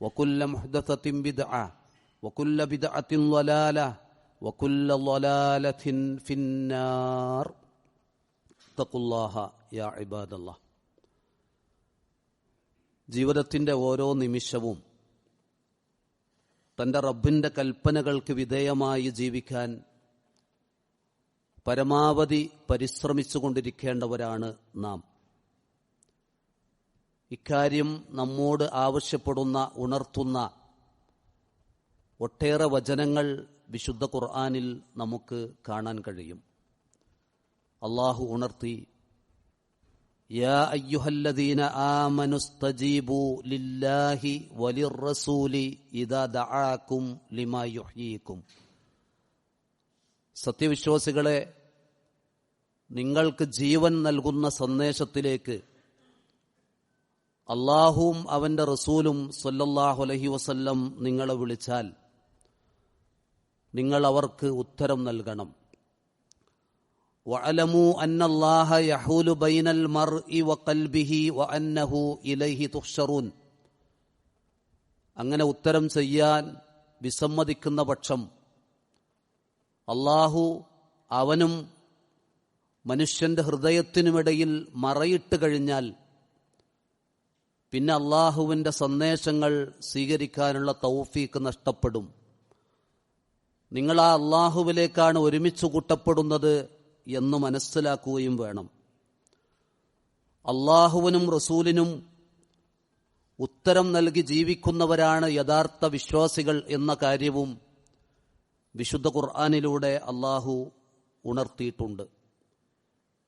وكل محدثة بدعة وكل بدعة ضلالة وكل ضلالة في النار اتقوا الله يا عباد الله ജീവിതത്തിന്റെ ഓരോ നിമിഷവും തന്റെ റബ്ബിന്റെ കൽപ്പനകൾക്ക് വിധേയമായി ജീവിക്കാൻ പരമാവധി പരിശ്രമിച്ചുകൊണ്ടിരിക്കേണ്ടവരാണ് നാം ഇക്കാര്യം നമ്മോട് ആവശ്യപ്പെടുന്ന ഉണർത്തുന്ന ഒട്ടേറെ വചനങ്ങൾ വിശുദ്ധ ഖുർആാനിൽ നമുക്ക് കാണാൻ കഴിയും. അള്ളാഹു ഉണർത്തി യാ അയ്യുഹല്ലദീന ആമനുസ്തജീബു ലില്ലാഹി വലിർറസൂലി ഇദാ ദആക്കും ലിമാ യുഹ്യീക്കും സത്യവിശ്വാസികളെ നിങ്ങൾക്ക് ജീവൻ നൽകുന്ന സന്ദേശത്തിലേക്ക് അള്ളാഹുവും അവന്റെ റസൂലും സല്ലല്ലാഹു അലഹി വസല്ലം നിങ്ങളെ വിളിച്ചാൽ നിങ്ങൾ അവർക്ക് ഉത്തരം നൽകണം. വഅലമു അന്നല്ലാഹ യഹൂലു ബൈനൽ വ അന്നഹു ഇലൈഹി അങ്ങനെ ഉത്തരം ചെയ്യാൻ വിസമ്മതിക്കുന്ന പക്ഷം അള്ളാഹു അവനും മനുഷ്യന്റെ ഹൃദയത്തിനുമിടയിൽ മറയിട്ട് കഴിഞ്ഞാൽ പിന്നെ അള്ളാഹുവിന്റെ സന്ദേശങ്ങൾ സ്വീകരിക്കാനുള്ള തൗഫീക്ക് നഷ്ടപ്പെടും. നിങ്ങൾ ആ അള്ളാഹുവിലേക്കാണ് ഒരുമിച്ച് കൂട്ടപ്പെടുന്നത് എന്ന് മനസ്സിലാക്കുകയും വേണം. അള്ളാഹുവിനും റസൂലിനും ഉത്തരം നൽകി ജീവിക്കുന്നവരാണ് യഥാർത്ഥ വിശ്വാസികൾ എന്ന കാര്യവും വിശുദ്ധ ഖുർആാനിലൂടെ അള്ളാഹു ഉണർത്തിയിട്ടുണ്ട്.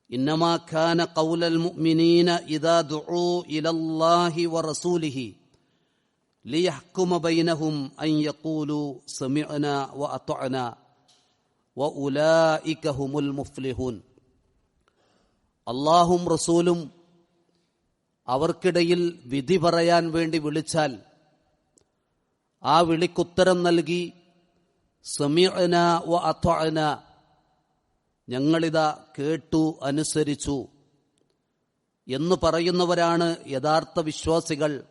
إنما كان قول المؤمنين إذا دعوا إلى الله ورسوله ليحكم بينهم أن يقولوا سمعنا وأطعنا وأولئك هم المفلحون അള്ളാഹും റസൂലും അവർക്കിടയിൽ വിധി പറയാൻ വേണ്ടി വിളിച്ചാൽ ആ വിളിക്കുത്തരം നൽകി സമീഅന വ അത്വഅന ഞങ്ങളിതാ കേട്ടു അനുസരിച്ചു എന്ന് പറയുന്നവരാണ് യഥാർത്ഥ വിശ്വാസികൾ.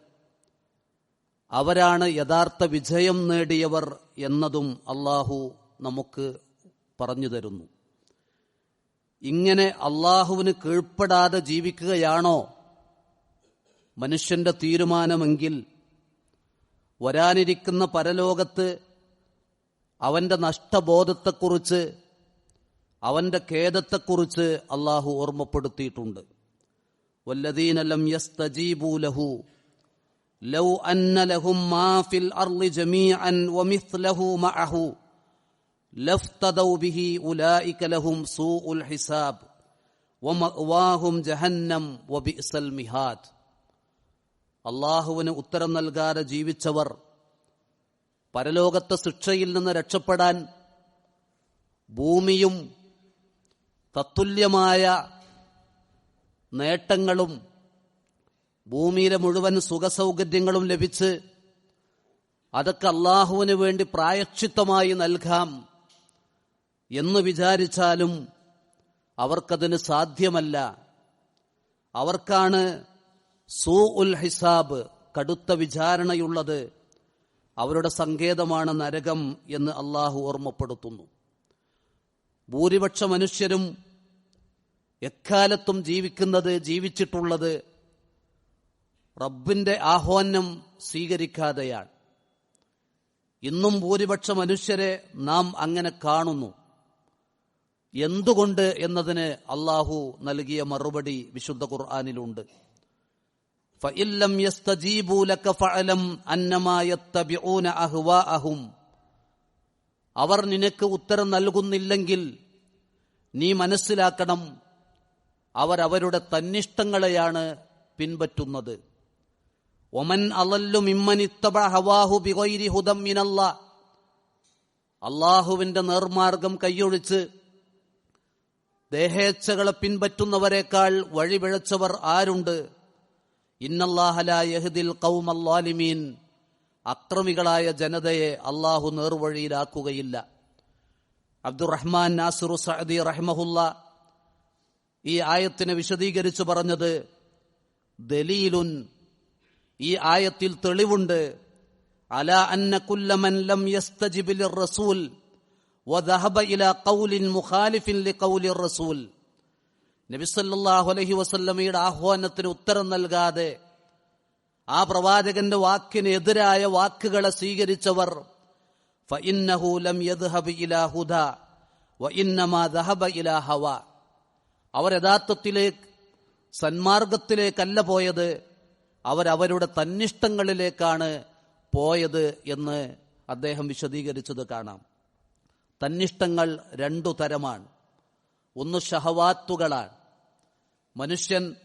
അവരാണ് യഥാർത്ഥ വിജയം നേടിയവർ എന്നതും അള്ളാഹു നമുക്ക് പറഞ്ഞു തരുന്നു. ഇങ്ങനെ അള്ളാഹുവിന് കീഴ്പ്പെടാതെ ജീവിക്കുകയാണോ മനുഷ്യന്റെ തീരുമാനമെങ്കിൽ? വരാനിരിക്കുന്ന പരലോകത്ത് അവന്റെ നഷ്ടബോധത്തെക്കുറിച്ച് അവന്റെ ഖേദത്തെക്കുറിച്ച് അള്ളാഹു ഓർമ്മപ്പെടുത്തിയിട്ടുണ്ട്. വല്ലദീനലം യസ്തജീബൂലഹു ലൗ അന്ന ലഹും മാ ഫിൽ അർളി ജമീഅൻ വമിത്ലഹു മഅഹു. ലഫ്തദൗ ബിഹി ലഹും സൂഉൽ ഹിസാബ്. ജഹന്നം മിഹാദ്. അള്ളാഹുവിന് ഉത്തരം നൽകാതെ ജീവിച്ചവർ പരലോകത്തെ ശിക്ഷയിൽ നിന്ന് രക്ഷപ്പെടാൻ ഭൂമിയും തത്തുല്യമായ നേട്ടങ്ങളും ഭൂമിയിലെ മുഴുവൻ സുഖസൗകര്യങ്ങളും ലഭിച്ച് അതൊക്കെ അള്ളാഹുവിന് വേണ്ടി പ്രായക്ഷിത്തമായി നൽകാം എന്ന് വിചാരിച്ചാലും അവർക്കതിന് സാധ്യമല്ല. അവർക്കാണ് സൂ ഉൽ ഹിസാബ് കടുത്ത വിചാരണയുള്ളത്. അവരുടെ സങ്കേതമാണ് നരകം എന്ന് അള്ളാഹു ഓർമ്മപ്പെടുത്തുന്നു. ഭൂരിപക്ഷ മനുഷ്യരും എക്കാലത്തും ജീവിക്കുന്നത് ജീവിച്ചിട്ടുള്ളത് റബ്ബിന്റെ ആഹ്വാനം സ്വീകരിക്കാതെയാണ്. ഇന്നും ഭൂരിപക്ഷ മനുഷ്യരെ നാം അങ്ങനെ കാണുന്നു. എന്തുകൊണ്ട് എന്നതിന് അള്ളാഹു നൽകിയ മറുപടി വിശുദ്ധ ഖുർആാനിലുണ്ട്. ഫഇല്ലം യസ്തജീബൂ ലക ഫഅലം അന്നമാ യത്തബിഊന അഹ്വാഅഹും അവർ നിനക്ക് ഉത്തരം നൽകുന്നില്ലെങ്കിൽ നീ മനസ്സിലാക്കണം അവർ അവരുടെ തന്നിഷ്ടങ്ങളെയാണ് പിൻപറ്റുന്നത്. ഒമൻ അലല്ലു മിമ്മനിത്തബ ഹവാഹു ബിഗൈരി ഹുദം മിനല്ല. അള്ളാഹുവിന്റെ നേർമാർഗം കൈയൊഴിച്ച് ദേഹേച്ഛകളെ പിൻപറ്റുന്നവരെക്കാൾ വഴിപിഴച്ചവർ ആരുണ്ട്? ഇന്നല്ലാഹല യഹദിൽ കൗമല്ലാലിമീൻ അക്രമികളായ ജനതയെ അള്ളാഹു നേർവഴിയിലാക്കുകയില്ല. അബ്ദുറഹ്മാൻ നാസിറു സഅദി റഹ്മഹുല്ല ഈ ആയത്തിനെ വിശദീകരിച്ചു പറഞ്ഞത് ദലീലുൻ ഈ ആയത്തിൽ തെളിവുണ്ട് അല അന്നകുല്ലമൻ ലം യസ്തജിബിൽ റസൂൽ വദഹബ ഇല കൗലിൻ മുഖാലിഫിൻ ലി കൗലി റസൂൽ നബിസല്ലാഹു അലഹി വസല്ലമയുടെ ആഹ്വാനത്തിന് ഉത്തരം നൽകാതെ ആ പ്രവാചകന്റെ വാക്കിന് എതിരായ വാക്കുകളെ സ്വീകരിച്ചവർ അവർ യഥാർത്ഥത്തിലേക്ക് സന്മാർഗത്തിലേക്കല്ല പോയത് അവരവരുടെ തന്നിഷ്ടങ്ങളിലേക്കാണ് പോയത് എന്ന് അദ്ദേഹം വിശദീകരിച്ചത് കാണാം. തന്നിഷ്ടങ്ങൾ രണ്ടു തരമാണ്. ഒന്ന് ഷഹവാത്തുകളാണ് മനുഷ്യൻ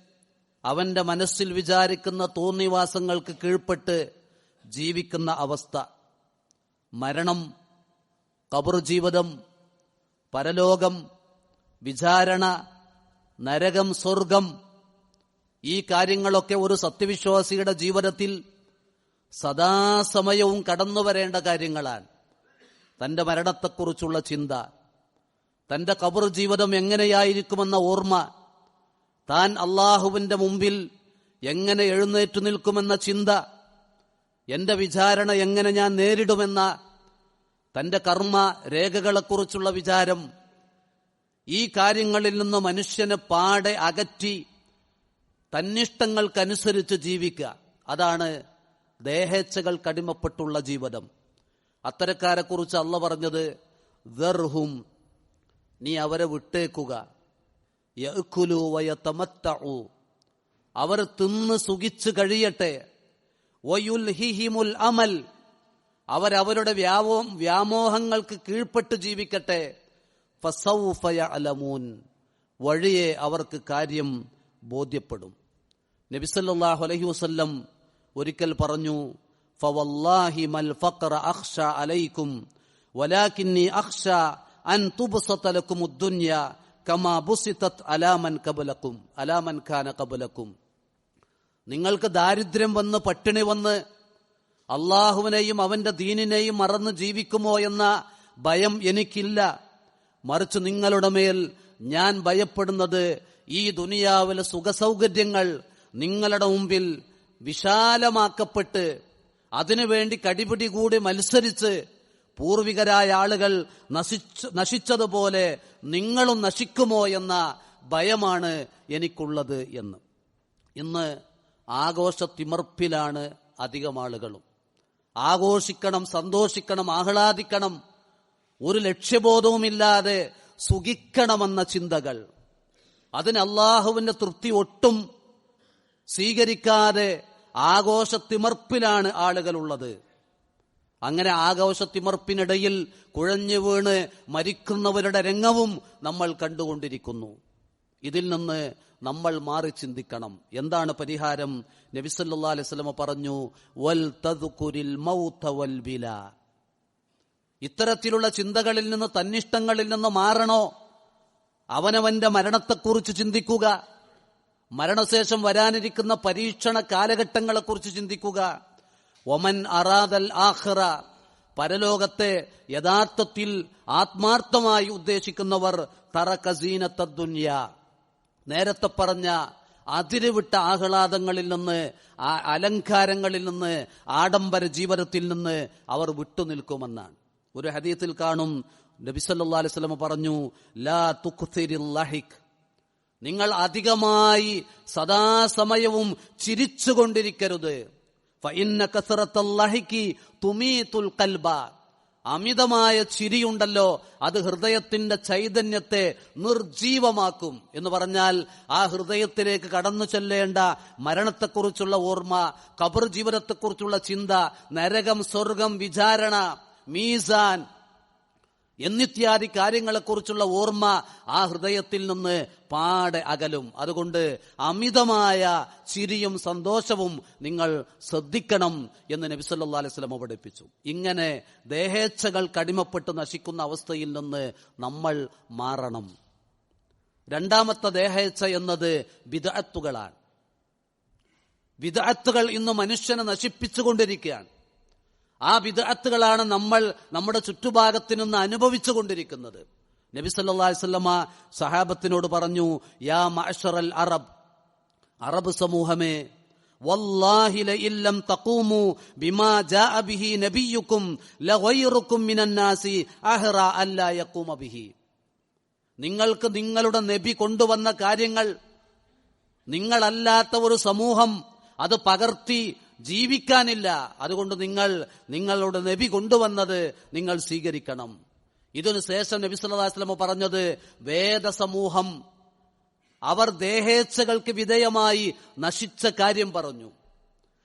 അവന്റെ മനസ്സിൽ വിചാരിക്കുന്ന തോന്നിവാസങ്ങൾക്ക് കീഴ്പ്പെട്ട് ജീവിക്കുന്ന അവസ്ഥ. മരണം കബർ ജീവിതം പരലോകം വിചാരണ നരകം സ്വർഗം ഈ കാര്യങ്ങളൊക്കെ ഒരു സത്യവിശ്വാസിയുടെ ജീവിതത്തിൽ സദാസമയവും കടന്നു വരേണ്ട കാര്യങ്ങളാണ് തന്റെ മരണത്തെക്കുറിച്ചുള്ള ചിന്ത തന്റെ കബർ ജീവിതം എങ്ങനെയായിരിക്കുമെന്ന ഓർമ്മ താൻ അള്ളാഹുവിന്റെ മുമ്പിൽ എങ്ങനെ എഴുന്നേറ്റു നിൽക്കുമെന്ന ചിന്ത എന്റെ വിചാരണ എങ്ങനെ ഞാൻ നേരിടുമെന്ന തന്റെ കർമ്മ രേഖകളെക്കുറിച്ചുള്ള വിചാരം ഈ കാര്യങ്ങളിൽ നിന്ന് മനുഷ്യനെ പാടെ അകറ്റി തന്നിഷ്ടങ്ങൾക്കനുസരിച്ച് ജീവിക്കുക. അതാണ് ദേഹേച്ഛകൾ കടിമപ്പെട്ടുള്ള ജീവിതം. അത്തരക്കാരെക്കുറിച്ച് അള്ള പറഞ്ഞത് ദർഹും നീ അവരെ വിട്ടേക്കുക. അവർ തിന്ന് സുഖിച്ചു കഴിയട്ടെ. വയുൽഹിഹിമുൽ അമൽ. അവരവരുടെ വ്യാമോ വ്യാമോഹങ്ങൾക്ക് കീഴ്പ്പെട്ട് ജീവിക്കട്ടെ. ഫസൗഫ യഅലമൂൻ. വഴിയെ അവർക്ക് കാര്യം ബോധ്യപ്പെടും. നബിസല്ലാഹു അലൈഹി വസല്ലം ഒരിക്കൽ പറഞ്ഞു ഫവല്ലാഹി മൽ അലൈക്കും അൻ തുബ്സത ലക്കും നിങ്ങൾക്ക് ദാരിദ്ര്യം വന്ന് പട്ടിണി വന്ന് അള്ളാഹുവിനെയും അവന്റെ ദീനിനെയും മറന്ന് ജീവിക്കുമോ എന്ന ഭയം എനിക്കില്ല. മറിച്ച് നിങ്ങളുടെ മേൽ ഞാൻ ഭയപ്പെടുന്നത് ഈ ദുനിയാവിലെ സുഖസൗകര്യങ്ങൾ നിങ്ങളുടെ മുമ്പിൽ വിശാലമാക്കപ്പെട്ട് അതിനുവേണ്ടി കടിപിടി കൂടി മത്സരിച്ച് പൂർവികരായ ആളുകൾ നശിച്ച് നശിച്ചതുപോലെ നിങ്ങളും നശിക്കുമോ എന്ന ഭയമാണ് എനിക്കുള്ളത് എന്ന്. ഇന്ന് ആഘോഷ തിമർപ്പിലാണ് അധികം ആളുകളും. ആഘോഷിക്കണം സന്തോഷിക്കണം ആഹ്ലാദിക്കണം ഒരു ലക്ഷ്യബോധവുമില്ലാതെ സുഖിക്കണമെന്ന ചിന്തകൾ. അതിന് അള്ളാഹുവിന്റെ തൃപ്തി ഒട്ടും സ്വീകരിക്കാതെ ആഘോഷത്തിമർപ്പിലാണ് ആളുകളുള്ളത്. അങ്ങനെ ആകാശത്തിമർപ്പിനിടയിൽ കുഴഞ്ഞു വീണ് മരിക്കുന്നവരുടെ രംഗവും നമ്മൾ കണ്ടുകൊണ്ടിരിക്കുന്നു. ഇതിൽ നിന്ന് നമ്മൾ മാറി ചിന്തിക്കണം. എന്താണ് പരിഹാരം? നബിസല്ലാ അലൈഹി സ്വലമ പറഞ്ഞു വൽ തദ്കുരിൽ മൗത വൽ ബില ഇത്തരത്തിലുള്ള ചിന്തകളിൽ നിന്ന് തന്നിഷ്ടങ്ങളിൽ നിന്ന് മാറണോ? അവനവന്റെ മരണത്തെക്കുറിച്ച് ചിന്തിക്കുക. മരണശേഷം വരാനിരിക്കുന്ന പരീക്ഷണ കാലഘട്ടങ്ങളെക്കുറിച്ച് ചിന്തിക്കുക. ഒമൻ അറാദൽ ആഖിറ. പരലോകത്തെ യഥാർത്ഥത്തിൽ ആത്മാർത്ഥമായി ഉദ്ദേശിക്കുന്നവർ തറക്കസീനത്ത ദുന്യ. നേരത്തെ പറഞ്ഞ അതിരുവിട്ട ആഹ്ലാദങ്ങളിൽ നിന്ന് അലങ്കാരങ്ങളിൽ നിന്ന് ആഡംബര ജീവിതത്തിൽ നിന്ന് അവർ വിട്ടുനിൽക്കുമെന്നാണ് ഒരു ഹദീത്തിൽ കാണും നബിസല്ലാ അലൈഹി സ്വലമ പറഞ്ഞു ലാ തുഖ്തിരിൽ ലഹിക് നിങ്ങൾ അധികമായി സദാസമയവും ചിരിച്ചുകൊണ്ടിരിക്കരുത്. അമിതമായ ചിരിയുണ്ടല്ലോ അത് ഹൃദയത്തിന്റെ ചൈതന്യത്തെ നിർജീവമാക്കും എന്ന് പറഞ്ഞാൽ ആ ഹൃദയത്തിലേക്ക് കടന്നു ചെല്ലേണ്ട മരണത്തെക്കുറിച്ചുള്ള ഓർമ്മ കബർ ജീവിതത്തെക്കുറിച്ചുള്ള ചിന്ത നരകം സ്വർഗം വിചാരണ മീസാൻ എന്നിത്യാദി കാര്യങ്ങളെക്കുറിച്ചുള്ള ഓർമ്മ ആ ഹൃദയത്തിൽ നിന്ന് പാടെ അകലും. അതുകൊണ്ട് അമിതമായ ചിരിയും സന്തോഷവും നിങ്ങൾ ശ്രദ്ധിക്കണം എന്ന് നബിസല്ലാ അലൈഹി സ്വലമ പഠിപ്പിച്ചു ഇങ്ങനെ ദേഹേച്ഛകൾ കടിമപ്പെട്ട് നശിക്കുന്ന അവസ്ഥയിൽ നിന്ന് നമ്മൾ മാറണം. രണ്ടാമത്തെ ദേഹേച്ഛ എന്നത് വിദഗത്തുകളാണ് വിദഗത്തുകൾ ഇന്ന് മനുഷ്യനെ നശിപ്പിച്ചുകൊണ്ടിരിക്കുകയാണ്. ആ വിദഗത്തുകളാണ് നമ്മൾ നമ്മുടെ ചുറ്റുഭാഗത്തു നിന്ന് അനുഭവിച്ചു കൊണ്ടിരിക്കുന്നത് നബി സല്ലാ വല്ലമ സഹാബത്തിനോട് പറഞ്ഞു യാ മഷറൽ അറബ് അറബ് സമൂഹമേ നിങ്ങൾക്ക് നിങ്ങളുടെ നബി കൊണ്ടുവന്ന കാര്യങ്ങൾ നിങ്ങളല്ലാത്ത ഒരു സമൂഹം അത് പകർത്തി ജീവിക്കാനില്ല. അതുകൊണ്ട് നിങ്ങൾ നിങ്ങളുടെ നബി കൊണ്ടുവന്നത് നിങ്ങൾ സ്വീകരിക്കണം. ഇതിനു ശേഷം നബി സല്ലാസ്ലമ പറഞ്ഞത് വേദസമൂഹം അവർ ദേഹേച്ഛകൾക്ക് വിധേയമായി നശിച്ച കാര്യം പറഞ്ഞു.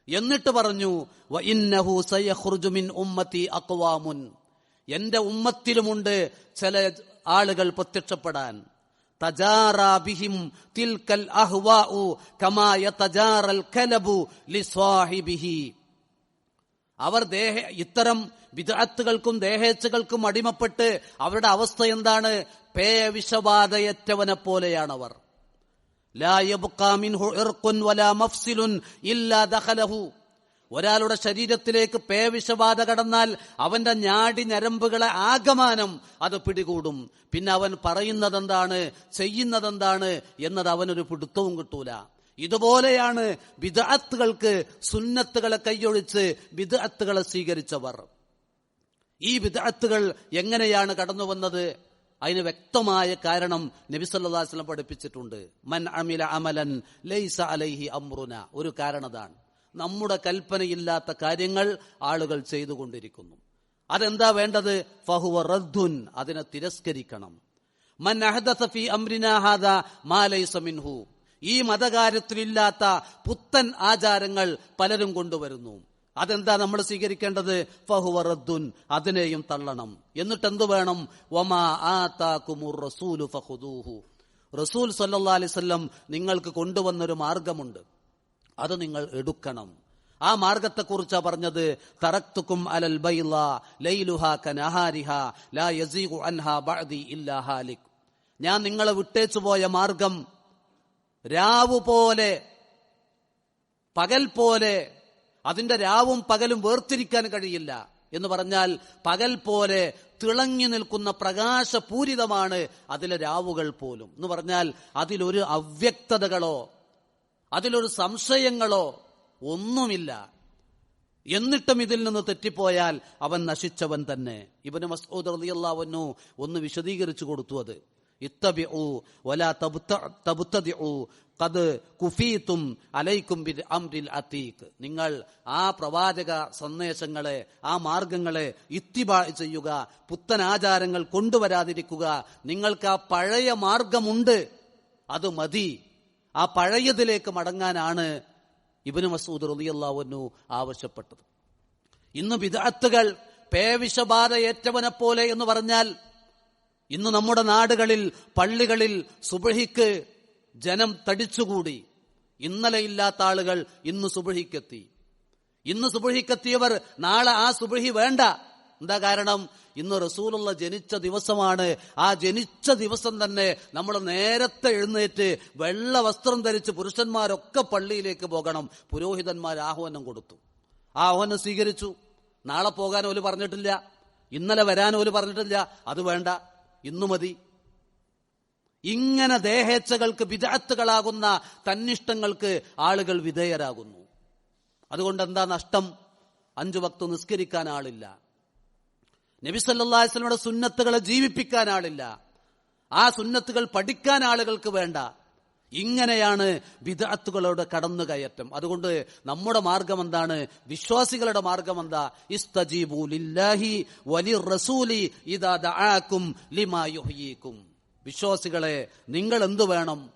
എന്നിട്ട് പറഞ്ഞു "വ ഇന്നഹു സയഖ്റുജു മിൻ ഉമ്മത്തി അക്വാമുൻ. എന്റെ ഉമ്മത്തിലുമുണ്ട് ചില ആളുകൾ പ്രത്യക്ഷപ്പെടാൻ. അവർ ദേഹ ഇത്തരം വിദഗ്ധകൾക്കും ദേഹേച്ഛകൾക്കും അടിമപ്പെട്ട് അവരുടെ അവസ്ഥ എന്താണ്? പേവിഷബാധയറ്റവനെ പോലെയാണ് മഫ്സിലുൻ ഇല്ലാ ദഖലഹു. ഒരാളുടെ ശരീരത്തിലേക്ക് പേവിഷബാധ കടന്നാൽ അവന്റെ ഞാടി ഞരമ്പുകളെ ആകമാനം അത് പിടികൂടും. പിന്നെ അവൻ പറയുന്നതെന്താണ്? ചെയ്യുന്നതെന്താണ്? എന്നത് അവനൊരു പിടുത്തവും കിട്ടൂല. ഇതുപോലെയാണ് വിദഗ്ധകൾക്ക് സുന്നത്തുകളെ കൈയൊഴിച്ച് വിദഗ്ധകളെ സ്വീകരിച്ചവർ. ഈ വിദഗ്ധകൾ എങ്ങനെയാണ് കടന്നു വന്നത്? അതിന് വ്യക്തമായ കാരണം നബി സല്ലല്ലാഹു അലൈഹി പഠിപ്പിച്ചിട്ടുണ്ട്. മൻ അമില അമലൻ ലൈസ അലൈഹി അമ്രുന ഒരു കാരണതാണ് നമ്മുടെ കൽപ്പനയില്ലാത്ത കാര്യങ്ങൾ ആളുകൾ ചെയ്തുകൊണ്ടിരിക്കുന്നു. അതെന്താ വേണ്ടത്? ഫഹുവ റദ്ദുൻ അതിനെ തിരസ്കരിക്കണം. മൻ അഹദസ ഫീ അംരിനാ ഹാദാ മാ ലൈസ മിൻഹു. ഈ മതകാര്യത്തിലില്ലാത്ത പുത്തൻ ആചാരങ്ങൾ പലരും കൊണ്ടുവരുന്നു. അതെന്താ നമ്മൾ സ്വീകരിക്കേണ്ടത്? ഫഹുവ റദ്ദുൻ അതിനെയും തള്ളണം. എന്നിട്ട് എന്തു വേണം? വമാ ആതാകുമുർ റസൂലു ഫഹുദൂഹു റസൂൽ സല്ലല്ലാഹു അലൈഹി വസല്ലം നിങ്ങൾക്ക് കൊണ്ടുവന്നൊരു മാർഗമുണ്ട്. അത് നിങ്ങൾ എടുക്കണം. ആ മാർഗത്തെക്കുറിച്ചാ പറഞ്ഞത് തറക്തുക്കും അലൽ കനഹാരിഹ ലാ ബഅദി ഇല്ലാ ഞാൻ നിങ്ങളെ വിട്ടേച്ചു പോയ മാർഗം രാവു പോലെ പകൽ പോലെ അതിന്റെ രാവും പകലും വേർതിരിക്കാൻ കഴിയില്ല എന്ന് പറഞ്ഞാൽ പകൽ പോലെ തിളങ്ങി നിൽക്കുന്ന പ്രകാശപൂരിതമാണ് അതിലെ രാവുകൾ പോലും എന്ന് പറഞ്ഞാൽ അതിലൊരു അവ്യക്തതകളോ അതിലൊരു സംശയങ്ങളോ ഒന്നുമില്ല. എന്നിട്ടും ഇതിൽ നിന്ന് തെറ്റിപ്പോയാൽ അവൻ നശിച്ചവൻ തന്നെ. ഇവന് മസ്ഊദ് റളിയല്ലാഹു ഒന്ന് വിശദീകരിച്ചു കൊടുത്തു അത്. ഇത്തബിഉ വലാ തബ്തദിഉ ഖദ് കുഫീതും അലൈക്കും ബിൽ അംരിൽ അതീഖ് നിങ്ങൾ ആ പ്രവാചക സന്ദേശങ്ങളെ ആ മാർഗങ്ങളെ ഇത്തിബാ ചെയ്യുക പുത്തൻ ആചാരങ്ങൾ കൊണ്ടുവരാതിരിക്കുക. നിങ്ങൾക്ക് ആ പഴയ മാർഗമുണ്ട്. അത് മതി. ആ പഴയതിലേക്ക് മടങ്ങാനാണ് ഇബിന് മസൂദ് റളിയല്ലാഹു ആവശ്യപ്പെട്ടത്. ഇന്ന് വിദഗ്ധകൾ പേവിഷബാധ ഏറ്റവനെ പോലെ എന്ന് പറഞ്ഞാൽ ഇന്ന് നമ്മുടെ നാടുകളിൽ പള്ളികളിൽ സുബഹിക്ക് ജനം തടിച്ചുകൂടി. ഇന്നലെ ഇല്ലാത്ത ആളുകൾ ഇന്ന് സുബഹിക്കെത്തി. ഇന്ന് സുബഹിക്കെത്തിയവർ നാളെ ആ സുബഹി വേണ്ട. എന്താ കാരണം? ഇന്ന് റസൂലുള്ള ജനിച്ച ദിവസമാണ്. ആ ജനിച്ച ദിവസം തന്നെ നമ്മൾ നേരത്തെ എഴുന്നേറ്റ് വെള്ള വസ്ത്രം ധരിച്ച് പുരുഷന്മാരൊക്കെ പള്ളിയിലേക്ക് പോകണം. പുരോഹിതന്മാർ ആഹ്വാനം കൊടുത്തു. ആ ആഹ്വാനം സ്വീകരിച്ചു. നാളെ പോകാൻ ഓൽ പറഞ്ഞിട്ടില്ല. ഇന്നലെ വരാൻ ഓൽ പറഞ്ഞിട്ടില്ല. അത് വേണ്ട. ഇന്നു മതി. ഇങ്ങനെ ദേഹേച്ഛകൾക്ക് വിദഗ്ധകളാകുന്ന തന്നിഷ്ടങ്ങൾക്ക് ആളുകൾ വിധേയരാകുന്നു. അതുകൊണ്ട് എന്താ നഷ്ടം? അഞ്ചു വക്ത് നിസ്കരിക്കാൻ ആളില്ല. നബിസല്ലാസ്ലമയുടെ സുന്നത്തുകളെ ജീവിപ്പിക്കാൻ ആളില്ല. ആ സുന്നത്തുകൾ പഠിക്കാൻ ആളുകൾക്ക് വേണ്ട. ഇങ്ങനെയാണ് വിദാത്തുകളുടെ കടന്നു കയറ്റം അതുകൊണ്ട് നമ്മുടെ മാർഗം എന്താണ്? വിശ്വാസികളുടെ മാർഗം എന്താ? ഇസ്തജീബു ലില്ലാഹി വലി റസൂലി വിശ്വാസികളെ നിങ്ങൾ എന്തു വേണം?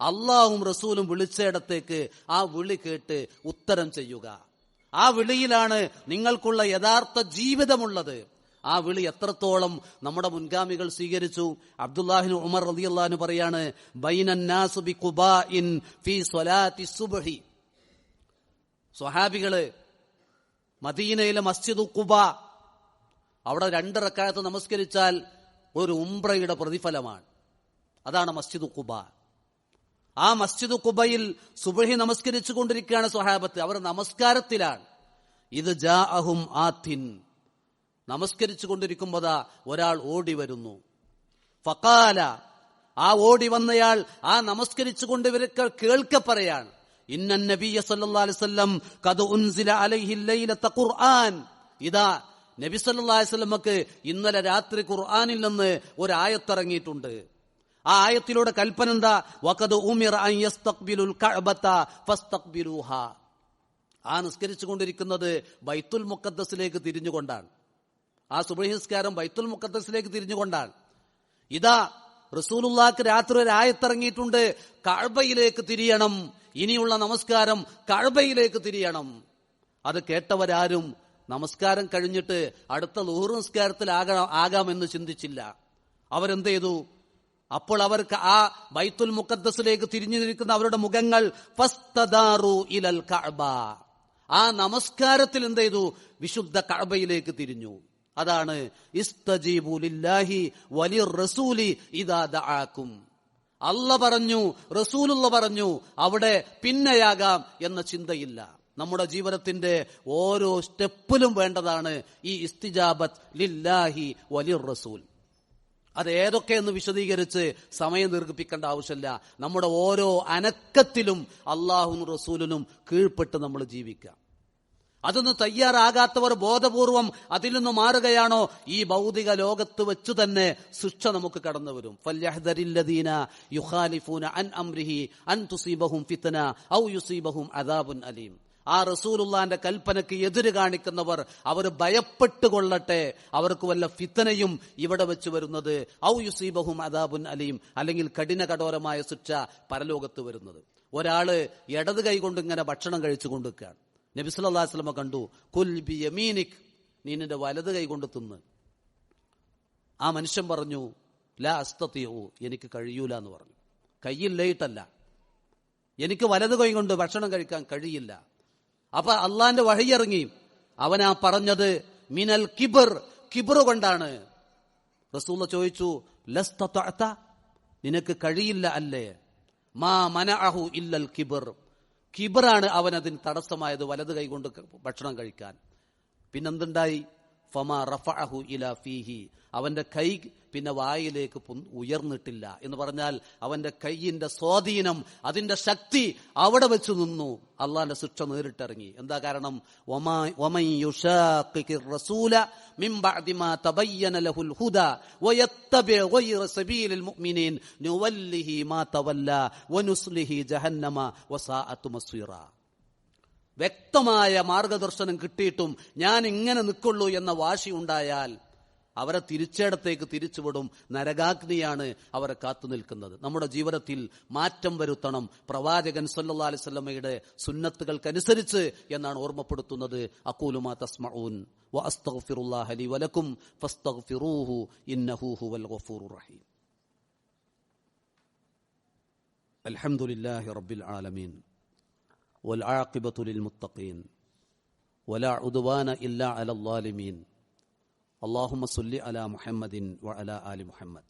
അള്ളാഹും റസൂലും വിളിച്ചയിടത്തേക്ക് ആ വിളി കേട്ട് ഉത്തരം ചെയ്യുക. ആ വിളിയിലാണ് നിങ്ങൾക്കുള്ള യഥാർത്ഥ ജീവിതമുള്ളത്. ആ വിളി എത്രത്തോളം നമ്മുടെ മുൻഗാമികൾ സ്വീകരിച്ചു? അബ്ദുല്ലാഹിൻ ഉമർ റളിയല്ലാഹു പറയാണ് സ്വലാത്തി സ്വഹാബികൾ മദീനയിലെ മസ്ജിദ് കുബ അവിടെ രണ്ട് റക്കായത്ത് നമസ്കരിച്ചാൽ ഒരു ഉംറയുടെ പ്രതിഫലമാണ്. അതാണ് മസ്ജിദ് ഖുബ. ആ മസ്ജിദ് ഖുബയിൽ സുബഹി നമസ്കരിച്ചു കൊണ്ടിരിക്കുകയാണ് സ്വഹാബത്ത്. അവർ നമസ്കാരത്തിലാണ്. ഇത് ജാ അഹും ആത്തിൻ. നമസ്കരിച്ചു കൊണ്ടിരിക്കുമ്പോതാ ഒരാൾ ഓടി വരുന്നു. ഫക്കാല ആ ഓടി വന്നയാൾ ആ നമസ്കരിച്ചു കൊണ്ടിവരൊക്കെ കേൾക്ക പറയാണ് ഇന്ന നബിയ ഉൻസില അലൈഹി ലൈലത്ത ഖുർആൻ. ഇതാ നബി വസല്ലമക്ക് ഇന്നലെ രാത്രി ഖുർആാനിൽ നിന്ന് ഒരു ആയത്തിറങ്ങിയിട്ടുണ്ട്. ആ ആയത്തിലൂടെ കൽപ്പന എന്താ വക്കത് ഫസ്തഖ്ബിലൂഹ ആ നിസ്കരിച്ചു കൊണ്ടിരിക്കുന്നത് ബൈത്തുൽ മുഖദ്ദസിലേക്ക് തിരിഞ്ഞുകൊണ്ടാണ്. ആ സുബഹിസ്കാരം ബൈത്തുൽ മുഖദ്ദസിലേക്ക് തിരിഞ്ഞുകൊണ്ടാണ് ഇതാ റസൂലുള്ളാക്ക് രാത്രി ഒരു ആയത്തിറങ്ങിയിട്ടുണ്ട് കഅബയിലേക്ക് തിരിയണം ഇനിയുള്ള നമസ്കാരം കഅബയിലേക്ക് തിരിയണം. അത് കേട്ടവരാരും നമസ്കാരം കഴിഞ്ഞിട്ട് അടുത്ത ലൂഹർ നമസ്കാരത്തിൽ ആകാം ആകാമെന്ന് ചിന്തിച്ചില്ല. അവരെന്ത് ചെയ്തു? അപ്പോൾ അവർക്ക് ആ ബൈത്തുൽ മുക്കദ്സിലേക്ക് തിരിഞ്ഞു നിൽക്കുന്ന അവരുടെ മുഖങ്ങൾ ഇലൽ കഅബ ആ നമസ്കാരത്തിൽ എന്ത് ചെയ്തു? വിശുദ്ധ കഅബയിലേക്ക് തിരിഞ്ഞു. അതാണ് അള്ള വലിയ റസൂലി പറഞ്ഞു റസൂലുള്ള പറഞ്ഞു അവിടെ പിന്നെയാകാം എന്ന ചിന്തയില്ല. നമ്മുടെ ജീവിതത്തിന്റെ ഓരോ സ്റ്റെപ്പിലും വേണ്ടതാണ് ഈ ഇസ്തിജാബത്ത് ലില്ലാഹി വലിർ റസൂൽ അത് ഏതൊക്കെയെന്ന് വിശദീകരിച്ച് സമയം ദീർഘിപ്പിക്കേണ്ട ആവശ്യമില്ല. നമ്മുടെ ഓരോ അനക്കത്തിലും അള്ളാഹുനും റസൂലിനും കീഴ്പ്പെട്ട് നമ്മൾ ജീവിക്കാം അതൊന്ന് തയ്യാറാകാത്തവർ ബോധപൂർവം അതിൽ നിന്ന് മാറുകയാണോ? ഈ ഭൗതിക ലോകത്ത് വെച്ചു തന്നെ ശിക്ഷ നമുക്ക് കടന്നു വരും യുഖാലിഫൂന അൻ അംരിഹി അൻ തുസീബഹും ഫിത്ന ഔ യുസീബഹും അദാബുൻ അലീം. ആ റസൂലുള്ളാന്റെ കൽപ്പനയ്ക്ക് എതിര് കാണിക്കുന്നവർ അവർ ഭയപ്പെട്ടുകൊള്ളട്ടെ അവർക്ക് വല്ല ഫിത്തനയും ഇവിടെ വെച്ച് വരുന്നത് ഔ യുസീബഹും അദാബുൻ അലീം അല്ലെങ്കിൽ കഠിന കഠോരമായ ശിക്ഷ പരലോകത്ത് വരുന്നത്. ഒരാൾ ഇടത് കൈ കൊണ്ട് ഇങ്ങനെ ഭക്ഷണം കഴിച്ചു കൊണ്ടിരിക്കുകയാണ്. നബി വസല്ലമ കണ്ടു കുൽ ബി നീ നിന്റെ വലത് കൈ കൊണ്ട് തിന്ന് ആ മനുഷ്യൻ പറഞ്ഞു ലാ അസ്തത്തിയോ എനിക്ക് കഴിയൂല എന്ന് പറഞ്ഞു. കയ്യില്ലയിട്ടല്ല എനിക്ക് വലത് കൈ കൊണ്ട് ഭക്ഷണം കഴിക്കാൻ കഴിയില്ല അപ്പൊ അള്ളാന്റെ വഴിയിറങ്ങി അവനാ പറഞ്ഞത് മിനൽ കിബർ കിബർ കൊണ്ടാണ്. റസൂല ചോദിച്ചു ലസ്തഅത നിനക്ക് കഴിയില്ല അല്ലേ? മാ മനഅഹു ഇല്ലൽ കിബർ കിബറാണ് അവൻ അതിന് തടസ്സമായത്. വലത് കൈകൊണ്ട് ഭക്ഷണം കഴിക്കാൻ. പിന്നെന്തുണ്ടായി? ഫമാ റഫഅഹു ഇല ഫീഹി. അവന്റെ കൈ പിന്നെ വായിലേക്ക് ഉയർന്നിട്ടില്ല. എന്ന് പറഞ്ഞാൽ അവന്റെ കൈയിന്റെ സ്വാധീനം അതിന്റെ ശക്തി അവിടെ വെച്ച് നിന്നു. അള്ളാന്റെ ശിക്ഷ നേരിട്ടിറങ്ങി. എന്താ കാരണം? ജഹന്നമ വ്യക്തമായ മാർഗദർശനം കിട്ടിയിട്ടും ഞാൻ ഇങ്ങനെ നിൽക്കുള്ളൂ എന്ന വാശി ഉണ്ടായാൽ അവരെ തിരിച്ചിടത്തേക്ക് തിരിച്ചുവിടും. നരകാഗ്നിയാണ് അവരെ കാത്തു നിൽക്കുന്നത്. നമ്മുടെ ജീവിതത്തിൽ മാറ്റം വരുത്തണം. പ്രവാചകൻ സല്ലല്ലാഹു അലൈഹി വസല്ലമയുടെ സുന്നത്തുകൾക്കനുസരിച്ച് എന്നാണ് ഓർമ്മപ്പെടുത്തുന്നത്. അക്കൂലുമാ തസ്മഊൻ വഅസ്തഗ്ഫിറുല്ലാഹ ലി വലക്കും ഫസ്തഗ്ഫിറൂഹു ഇന്നഹു ഹുവൽ ഗഫൂറുർ റഹീം. അൽഹംദുലില്ലാഹി റബ്ബിൽ ആലമീൻ. والعاقبة للمتقين ولا عدوان إلا على الظالمين اللهم صل على محمد وعلى آل محمد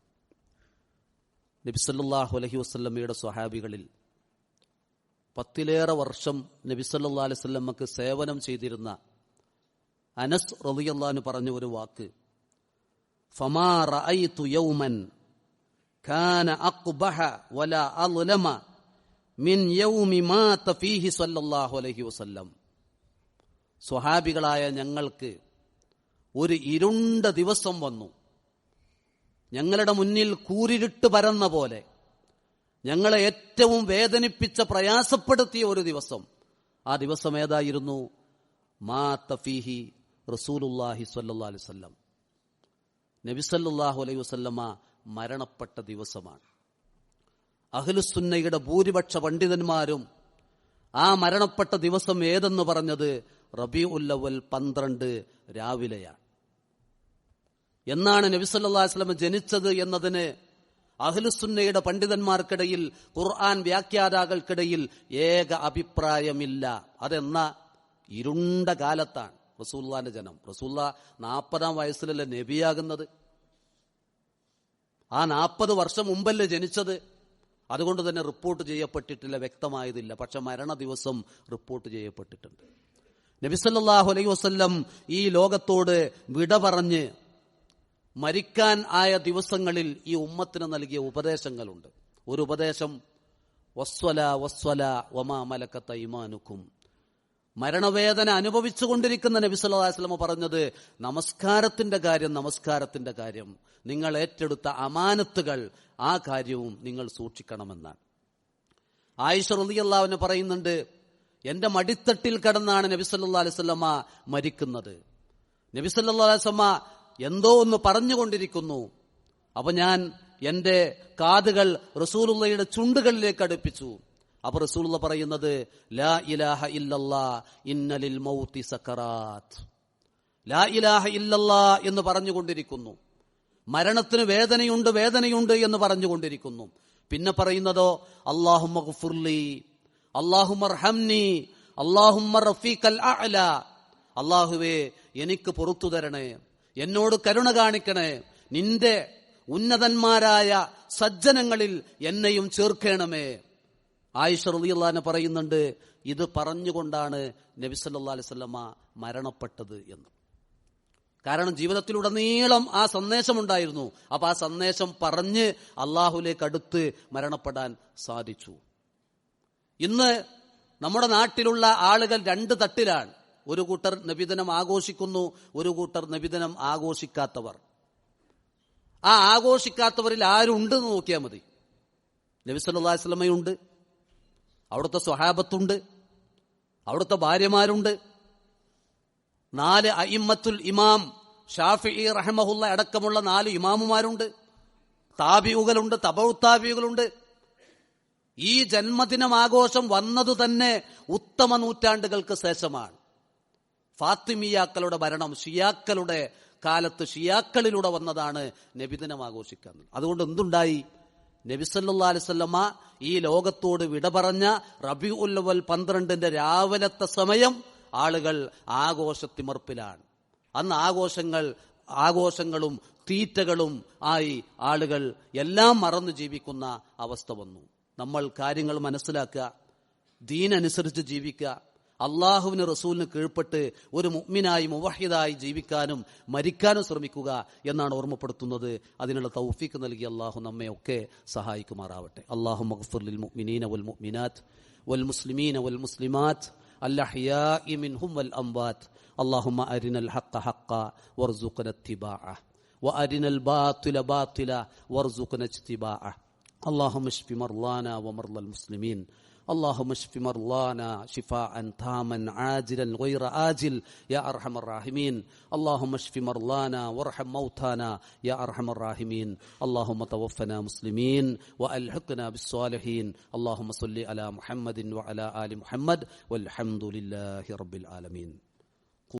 നബി സല്ലല്ലാഹു അലൈഹി വസല്ലമയുടെ സ്വഹാബികളിൽ പത്തിലേറെ വർഷം നബി സല്ലല്ലാഹു അലൈഹി വസല്ലമക്ക് സേവനം ചെയ്തിരുന്ന അനസ് റളിയല്ലാഹു പറഞ്ഞ ഒരു വാക്ക് ഫമാ റഅയ്തു യൗമൻ കാന അഖ്ബഹ വലാ അളലമ മിൻ യൗമി മാ തഫീഹി സല്ലല്ലാഹു അലൈഹി വസല്ലം. സ്വഹാബികളായ ഞങ്ങൾക്ക് ഒരു ഇരുണ്ട ദിവസം വന്നു. ഞങ്ങളുടെ മുന്നിൽ കൂരിരുട്ട് പരന്ന പോലെ ഞങ്ങളെ ഏറ്റവും വേദനിപ്പിച്ച പ്രയാസപ്പെടുത്തിയ ഒരു ദിവസം. ആ ദിവസം ഏതായിരുന്നു? മാ തഫീഹി റസൂലുല്ലാഹി സ്വല്ലല്ലാഹു അലൈഹി വസല്ലം. നബി സല്ലല്ലാഹു അലൈഹി വസല്ലമ മരണപ്പെട്ട ദിവസമാണ്. അഹ്ലുസുന്നയുടെ ഭൂരിപക്ഷ പണ്ഡിതന്മാരും ആ മരണപ്പെട്ട ദിവസം ഏതെന്ന് പറഞ്ഞത് റബി ഉല്ലവൽ പന്ത്രണ്ട് രാവിലെയാണ്. എന്നാണ് നബി സല്ലല്ലാഹു അലൈഹി വസല്ലം ജനിച്ചത് എന്നതിന് അഹ്ലുസുന്നയുടെ പണ്ഡിതന്മാർക്കിടയിൽ ഖുർആൻ വ്യാഖ്യാതാക്കൾക്കിടയിൽ ഏക അഭിപ്രായമില്ല. അതെന്ന? ഇരുണ്ട കാലത്താണ് റസൂല്ലാന്റെ ജനം. റസൂല്ല നാൽപ്പതാം വയസ്സിലല്ലേ നബിയാകുന്നത്? ആ നാൽപ്പത് വർഷം മുമ്പല്ലേ ജനിച്ചത്? അതുകൊണ്ട് തന്നെ റിപ്പോർട്ട് ചെയ്യപ്പെട്ടിട്ടില്ല വ്യക്തമായതില്ല. പക്ഷെ മരണ ദിവസം റിപ്പോർട്ട് ചെയ്യപ്പെട്ടിട്ടുണ്ട്. നബിസല്ലാഹു അലൈ വസ്ല്ലം ഈ ലോകത്തോട് വിട പറഞ്ഞ് മരിക്കാൻ ആയ ദിവസങ്ങളിൽ ഈ ഉമ്മത്തിന് നൽകിയ ഉപദേശങ്ങളുണ്ട്. ഒരു ഉപദേശം വസ്വല വസ്വല വമാ മലക്കത്ത ഇമാനുക്കും മരണവേദന അനുഭവിച്ചുകൊണ്ടിരിക്കുന്ന നബി വസല്ലം പറഞ്ഞത് നമസ്കാരത്തിന്റെ കാര്യം നമസ്കാരത്തിന്റെ കാര്യം. നിങ്ങൾ ഏറ്റെടുത്ത അമാനത്തുകൾ ആ കാര്യവും നിങ്ങൾ സൂക്ഷിക്കണമെന്നാണ്. ആയിഷ റളിയല്ലാഹുവിന് പറയുന്നുണ്ട് എന്റെ മടിത്തട്ടിൽ കിടന്നാണ് നബി സല്ലല്ലാഹു അലൈഹി വസല്ലമ മരിക്കുന്നത്. നബി സല്ലല്ലാഹു അലൈഹി വസല്ലമ എന്തോ ഒന്ന് പറഞ്ഞുകൊണ്ടിരിക്കുന്നു. അപ്പൊ ഞാൻ എന്റെ കാതുകൾ റസൂലുള്ളയുടെ ചുണ്ടുകളിലേക്ക് അടുപ്പിച്ചു. അപ്പൊ റസൂലുള്ള പറയുന്നത് ലാ ഇലാഹ ഇല്ലല്ലാ ഇന്നലിൽ മൗതി സക്കറാത്ത്. ലാ ഇലാഹ ഇല്ലല്ലാ എന്ന് പറഞ്ഞുകൊണ്ടിരിക്കുന്നു. മരണത്തിന് വേദനയുണ്ട് വേദനയുണ്ട് എന്ന് പറഞ്ഞുകൊണ്ടിരിക്കുന്നു. പിന്നെ പറയുന്നതോ അള്ളാഹുമി അള്ളാഹുമർഹംനി അള്ളാഹുമർ അള്ളാഹുവേ എനിക്ക് പുറത്തു തരണേ എന്നോട് കരുണ കാണിക്കണേ നിന്റെ ഉന്നതന്മാരായ സജ്ജനങ്ങളിൽ എന്നെയും ചേർക്കണമേ. ആയിഷ റളിയല്ലാഹു പറയുന്നുണ്ട് ഇത് പറഞ്ഞുകൊണ്ടാണ് നബി സല്ലല്ലാഹു അലൈഹി വസല്ലമ മരണപ്പെട്ടത് എന്ന്. കാരണം ജീവിതത്തിലുടനീളം ആ സന്ദേശമുണ്ടായിരുന്നു. അപ്പൊ ആ സന്ദേശം പറഞ്ഞ് അള്ളാഹുലേക്ക് അടുത്ത് മരണപ്പെടാൻ സാധിച്ചു. ഇന്ന് നമ്മുടെ നാട്ടിലുള്ള ആളുകൾ രണ്ട് തട്ടിലാണ്. ഒരു കൂട്ടർ നബിദിനം ആഘോഷിക്കുന്നു ഒരു കൂട്ടർ നബിദിനം ആഘോഷിക്കാത്തവർ. ആ ആഘോഷിക്കാത്തവരിൽ ആരുണ്ടെന്ന് നോക്കിയാൽ മതി. നബി സല്ലല്ലാഹു അലൈഹി വസല്ലമയുണ്ട്. അവിടുത്തെ സ്വഹാബത്തുണ്ട്. അവിടുത്തെ ഭാര്യമാരുണ്ട്. നാല് അയിമ്മത്തുൽ ഇമാം ഷാഫി റഹമഹുല്ല അടക്കമുള്ള നാല് ഇമാമുമാരുണ്ട്. താബിയുകളുണ്ട് തപൗത്താബിയുകളുണ്ട് ഈ ജന്മദിനം ആഘോഷം വന്നതു തന്നെ ഉത്തമ നൂറ്റാണ്ടുകൾക്ക് ശേഷമാണ്. ഫാത്തിമിയാക്കളുടെ ഭരണം ഷിയാക്കളുടെ കാലത്ത് ഷിയാക്കളിലൂടെ വന്നതാണ് നബിദിനം ആഘോഷിക്കുന്നത്. അതുകൊണ്ട് എന്തുണ്ടായി? നബിസല്ലാ അലിസ്വല്ലമ്മ ഈ ലോകത്തോട് വിട പറഞ്ഞ റബി ഉല്ലവൽ പന്ത്രണ്ടിന്റെ രാവിലത്തെ സമയം ആളുകൾ ആഘോഷത്തിമർപ്പിലാണ്. അന്ന് ആഘോഷങ്ങൾ ആഘോഷങ്ങളും തീറ്റകളും ആയി ആളുകൾ എല്ലാം മറന്നു ജീവിക്കുന്ന അവസ്ഥ വന്നു. നമ്മൾ കാര്യങ്ങൾ മനസ്സിലാക്കുക ദീനനുസരിച്ച് ജീവിക്കുക അള്ളാഹുവിന് റസൂലിന് കീഴ്പ്പെട്ട് ഒരു മുഗ്മിനായി മുവഹിദായി ജീവിക്കാനും മരിക്കാനും ശ്രമിക്കുക എന്നാണ് ഓർമ്മപ്പെടുത്തുന്നത് അതിനുള്ള തൗഫീക്ക് നൽകി അള്ളാഹു നമ്മെ ഒക്കെ സഹായിക്കുമാറാവട്ടെ അള്ളാഹു മഗ്ഫുർലിൽ മുഅ്മിനീന വൽ മുഅ്മിനാത്ത് വൽ മുസ്ലിമീന വൽ മുസ്ലിമാത്ത് الأحياء منهم والأموات اللهم أرنا الحق حقا وارزقنا اتباعه وأرنا الباطل باطلا وارزقنا اجتباعه اللهم اشف مرضانا ومرضى المسلمين اللهم اشف مرضانا شفاء تاما عاجلا غير آجل يا أرحم الراحمين. اللهم اشف مرضانا وارحم موتانا يا أرحم الراحمين. اللهم توفنا مسلمين وألحقنا بالصالحين. اللهم صل على محمد وعلى آل محمد والحمد لله رب العالمين.